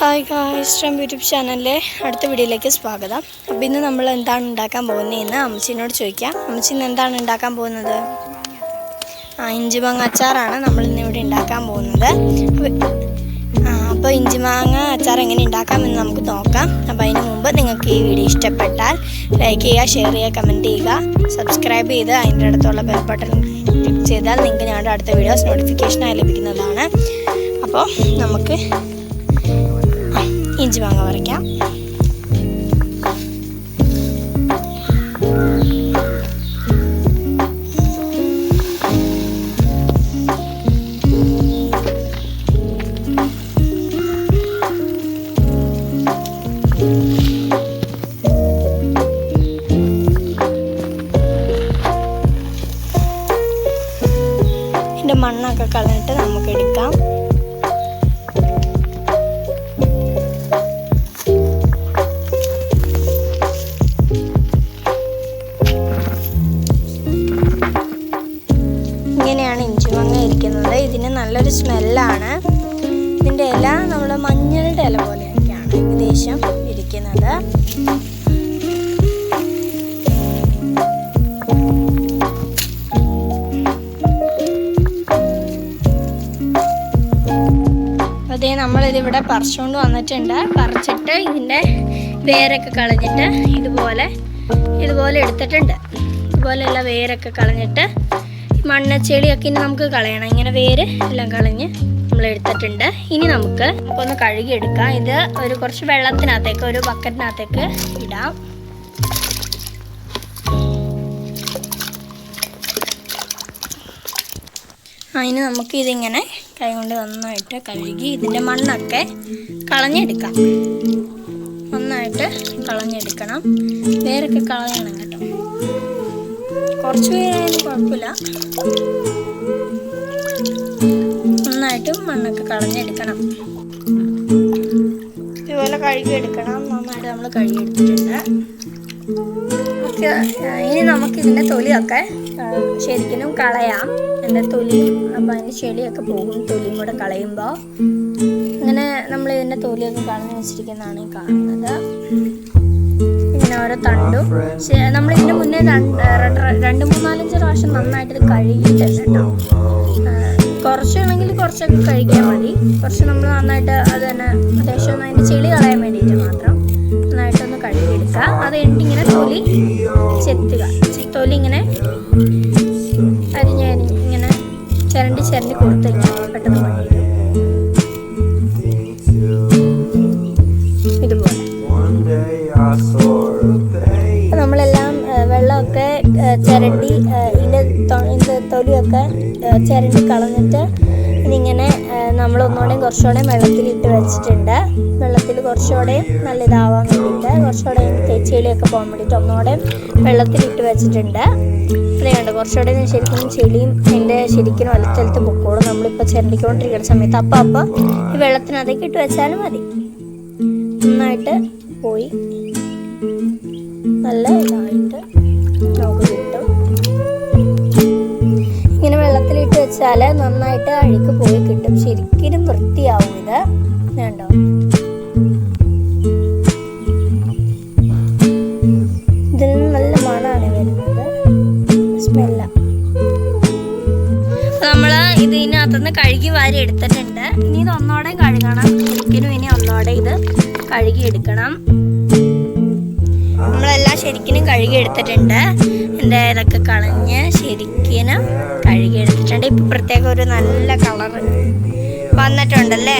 Hi guys YouTube ചാനലിലെ അടുത്ത വീഡിയോയിലേക്ക് സ്വാഗതം. അപ്പം ഇന്ന് നമ്മൾ എന്താണ് ഉണ്ടാക്കാൻ പോകുന്നത് എന്ന് അമ്മച്ചിനോട് ചോദിക്കാം. അമ്മച്ചി ഇന്ന് എന്താണ് ഉണ്ടാക്കാൻ പോകുന്നത്? ആ ഇഞ്ചിമാങ്ങ അച്ചാറാണ് നമ്മൾ ഇന്ന് ഇവിടെ ഉണ്ടാക്കാൻ പോകുന്നത്. അപ്പോൾ ഇഞ്ചിമാങ്ങ അച്ചാർ എങ്ങനെ ഉണ്ടാക്കാമെന്ന് നമുക്ക് നോക്കാം. അപ്പോൾ അതിന് മുമ്പ് നിങ്ങൾക്ക് ഈ വീഡിയോ ഇഷ്ടപ്പെട്ടാൽ ലൈക്ക് ചെയ്യുക ഷെയർ ചെയ്യുക കമന്റ് ചെയ്യുക സബ്സ്ക്രൈബ് ചെയ്ത് അതിന്റെ അടുത്തുള്ള ബെൽ ബട്ടൺ ക്ലിക്ക് ചെയ്താൽ നിങ്ങൾക്ക് ഞങ്ങളുടെ അടുത്ത വീഡിയോസ് നോട്ടിഫിക്കേഷനായി ലഭിക്കുന്നതാണ്. അപ്പോൾ നമുക്ക് ഇഞ്ചി മാങ്ങ പറിക്കാം ഇതിന്റെ ഇതിന് നല്ലൊരു സ്മെല്ലാണ്. ഇതിന്റെ ഇല നമ്മൾ മഞ്ഞളുടെ ഇല പോലെയൊക്കെയാണ് ഏകദേശം ഇരിക്കുന്നത്. അതേ നമ്മളിതിവിടെ പറിച്ചുകൊണ്ട് വന്നിട്ടുണ്ട്. പറിച്ചിട്ട് ഇതിന്റെ വേരൊക്കെ കളഞ്ഞിട്ട് ഇതുപോലെ ഇതുപോലെ എടുത്തിട്ടുണ്ട്. ഇതുപോലെയുള്ള വേരൊക്കെ കളഞ്ഞിട്ട് മണ്ണ് ചെളിയൊക്കെ ഇനി നമുക്ക് കളയണം. ഇങ്ങനെ വേര് എല്ലാം കളഞ്ഞ് നമ്മൾ എടുത്തിട്ടുണ്ട്. ഇനി നമുക്ക് ഒന്ന് കഴുകി എടുക്കാം ഇത് ഒരു കുറച്ച് വെള്ളത്തിനകത്തേക്ക് ഒരു ബക്കറ്റിനകത്തേക്ക് ഇടാം. അതിന് നമുക്ക് ഇതിങ്ങനെ കൈ കൊണ്ട് നന്നായിട്ട് കഴുകി ഇതിന്റെ മണ്ണൊക്കെ കളഞ്ഞെടുക്കാം. നന്നായിട്ട് കളഞ്ഞെടുക്കണം. വേരൊക്കെ കളയണം കേട്ടോ. കുറച്ച് പേരായാലും കുഴപ്പമില്ല. നന്നായിട്ട് മണ്ണൊക്കെ കളഞ്ഞെടുക്കണം. ഇതുപോലെ കഴുകിയെടുക്കണം. നന്നായിട്ട് നമ്മൾ കഴുകിയെടുത്തിട്ടുണ്ട്. ഇനി നമുക്ക് ഇതിന്റെ തൊലിയൊക്കെ ശരിക്കും കളയാം. എന്റെ തൊലി അപ്പം അതിന്റെ ചെളിയൊക്കെ പോകും. തൊലിയും കൂടെ കളയുമ്പോൾ അങ്ങനെ നമ്മൾ ഇതിന്റെ തൊലിയൊക്കെ കളഞ്ഞു വെച്ചിരിക്കുന്നതാണ് ഈ കാണുന്നത്. ഓരോ തണ്ടും. നമ്മൾ ഇതിന് മുന്നേ രണ്ട് മൂന്നാലഞ്ച് പ്രാവശ്യം നന്നായിട്ട് ഇത് കഴുകിയിട്ടുണ്ട് കേട്ടോ. കുറച്ചാണെങ്കിൽ കുറച്ചൊക്കെ കഴിക്കാൻ മതി. കുറച്ച് നമ്മൾ നന്നായിട്ട് അത് തന്നെ അത്യാവശ്യം ഒന്ന് അതിന്റെ ചെളി കളയാൻ വേണ്ടിയിട്ട് മാത്രം നന്നായിട്ടൊന്ന് കഴുകിയെടുക്കുക. അത് കഴിഞ്ഞിട്ട് ഇങ്ങനെ തൊലി ചെത്തുക. തൊലി ഇങ്ങനെ അരിഞ്ഞ് അരിഞ്ഞ് ഇങ്ങനെ ചിരണ്ടി ചിരണ്ടി കൊടുത്തു കഴിഞ്ഞാൽ പെട്ടെന്ന് പണി ചിരണ്ടി ഇതിന്റെ ഇതിന്റെ തൊലിയൊക്കെ ചിരണ്ടി കളഞ്ഞിട്ട് ഇതിങ്ങനെ നമ്മൾ ഒന്നുകൂടെയും കുറച്ചുകൂടെയും വെള്ളത്തിലിട്ട് വെച്ചിട്ടുണ്ട്. വെള്ളത്തിൽ കുറച്ചുകൂടെയും നല്ല ഇതാവാൻ വേണ്ടിയിട്ട് കുറച്ചുകൂടെ ചെളിയൊക്കെ പോകാൻ വേണ്ടിയിട്ട് ഒന്നുകൂടെയും വെള്ളത്തിലിട്ട് വെച്ചിട്ടുണ്ട്. അതുകൊണ്ട് കുറച്ചുകൂടെ ശരിക്കും ചെളിയും എന്റെ ശരിക്കും വലത്തലത്ത് പൊക്കോളും. നമ്മളിപ്പോൾ ചിരണ്ടിക്കൊണ്ടിരിക്കുന്ന സമയത്ത് അപ്പം അപ്പം ഈ വെള്ളത്തിനകത്തേക്ക് ഇട്ട് വെച്ചാലും മതി. നന്നായിട്ട് പോയി. നല്ല ഇതായിട്ട് ഇങ്ങനെ വെള്ളത്തിലിട്ട് വെച്ചാൽ നന്നായിട്ട് അഴുക്ക് പോയി കിട്ടും. ശരിക്കും വൃത്തിയാവും ഇത്. വേണ്ടോ ഇതിൽ നല്ല മണമാണ് വരുന്നത്. സ്മെല്ല. നമ്മൾ ഇതിനകത്തുനിന്ന് കഴുകി വാരി എടുത്തിട്ടുണ്ട്. ഇനി ഇത് ഒന്നോടെ കഴുകണം. ശരിക്കും ഇനി ഒന്നോടെ ഇത് കഴുകി എടുക്കണം. നമ്മളെല്ലാം ശരിക്കും കഴുകിയെടുത്തിട്ടുണ്ട്. എന്റെ ഇതൊക്കെ കളഞ്ഞ് ശരിക്കും കഴുകിയെടുത്തിട്ടുണ്ട്. ഇപ്പം പ്രത്യേകം ഒരു നല്ല കളർ വന്നിട്ടുണ്ടല്ലേ?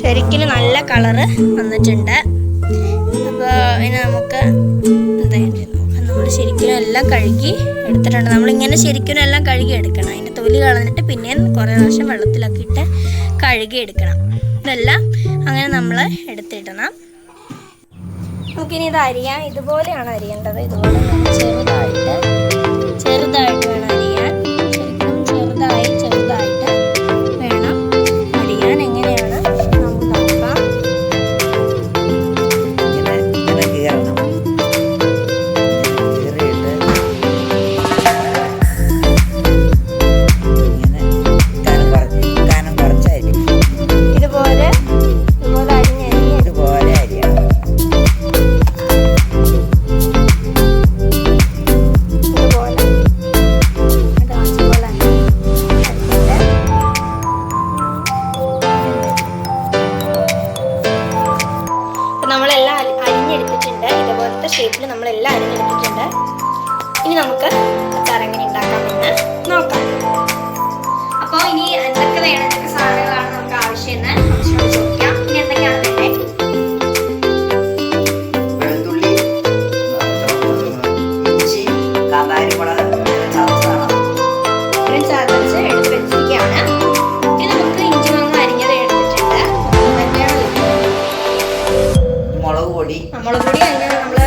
ശരിക്കും നല്ല കളറ് വന്നിട്ടുണ്ട്. അപ്പോൾ ഇനി നമുക്ക് എന്തായാലും നമ്മൾ ശരിക്കും എല്ലാം കഴുകി എടുത്തിട്ടുണ്ട്. നമ്മളിങ്ങനെ ശരിക്കും എല്ലാം കഴുകി എടുക്കണം അതിന്റെ തൊലി കളഞ്ഞിട്ട് പിന്നെയും കുറേ പ്രാവശ്യം വെള്ളത്തിലൊക്കെ ഇട്ട് കഴുകി എടുക്കണം ഇതെല്ലാം അങ്ങനെ നമ്മൾ എടുത്തിടണം. നമുക്കിനി ഇത് അരിയാം ഇതുപോലെയാണ് അരിയേണ്ടത്. ഇതുപോലെ ചെറുതായിട്ട് മുളക് പൊടി. മുളക് പൊടി അങ്ങനെ നമ്മൾ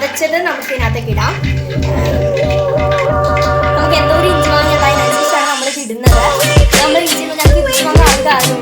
വതച്ചത് നമുക്ക് ഇതിനകത്തേക്ക് ഇടാം നമുക്ക് എന്തോ ഒരു ഇഞ്ചി വാങ്ങിയതായി നമ്മൾ ഇടുന്നത്. നമ്മൾ ഇഞ്ചി ഞങ്ങൾക്ക് ഇഞ്ചി വാങ്ങാൻ ആൾക്കാരും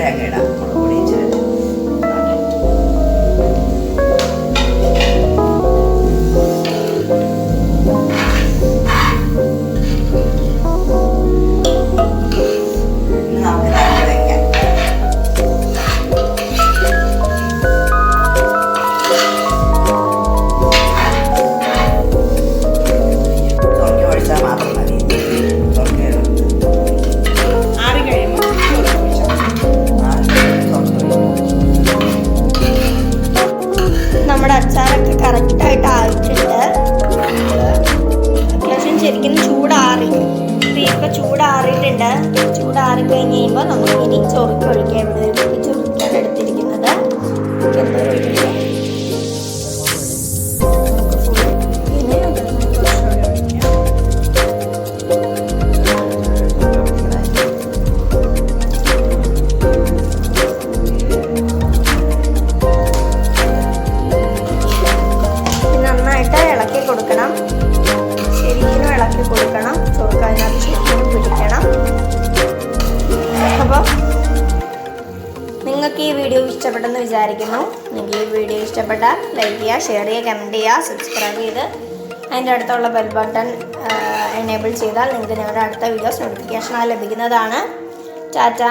era. കൊടുക്കണം. ചോറ് അതിനകത്ത് ശരിക്കും പിടിക്കണം. അപ്പോൾ നിങ്ങൾക്ക് ഈ വീഡിയോ ഇഷ്ടപ്പെട്ടെന്ന് വിചാരിക്കുന്നു. നിങ്ങൾക്ക് ഈ വീഡിയോ ഇഷ്ടപ്പെട്ടാൽ ലൈക്ക് ചെയ്യുക ഷെയർ ചെയ്യുക കമന്റ് ചെയ്യുക സബ്സ്ക്രൈബ് ചെയ്ത് അതിന്റെ അടുത്തുള്ള ബെൽ ബട്ടൺ എനേബിൾ ചെയ്താൽ നിങ്ങൾക്ക് ഞങ്ങളുടെ അടുത്ത വീഡിയോസ് നോട്ടിഫിക്കേഷനായി ലഭിക്കുന്നതാണ്. ടാറ്റ.